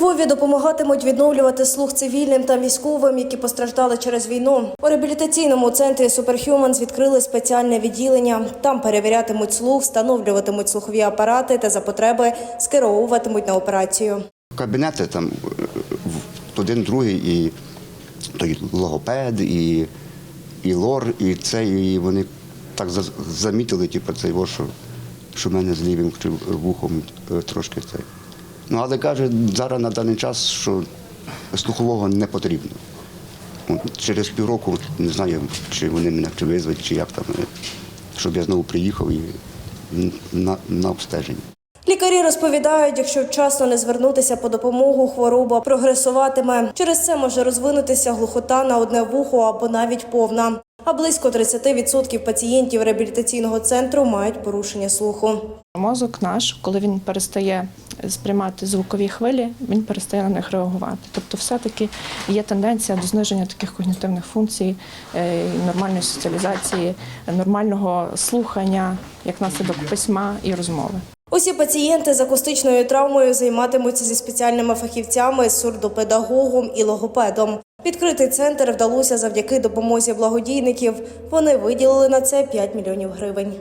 Львові допомагатимуть відновлювати слух цивільним та військовим, які постраждали через війну. У реабілітаційному центрі Superhumans відкрили спеціальне відділення. Там перевірятимуть слух, встановлюватимуть слухові апарати та за потреби скеровуватимуть на операцію. Кабінети там е, один, другий, і той логопед, і, і лор, і це, і вони так за- замітили, типу, цей, що, що в мене з лівим вухом е, трошки це. Ну, але каже, зараз на даний час, що слухового не потрібно. От Через півроку не знаю, чи вони мене чи визвуть, чи як там, щоб я знову приїхав і на, на обстеження. Лікарі розповідають, якщо вчасно не звернутися по допомогу, хвороба прогресуватиме. Через це може розвинутися глухота на одне вухо або навіть повна. А близько 30% пацієнтів реабілітаційного центру мають порушення слуху. Мозок наш, коли він перестає сприймати звукові хвилі, він перестає на них реагувати. Тобто, все-таки є тенденція до зниження таких когнітивних функцій, е, нормальної соціалізації, нормального слухання, як наслідок письма і розмови. Усі пацієнти з акустичною травмою займатимуться зі спеціальними фахівцями, сурдопедагогом і логопедом. Відкритий центр вдалося завдяки допомозі благодійників. Вони виділили на це 5 мільйонів гривень.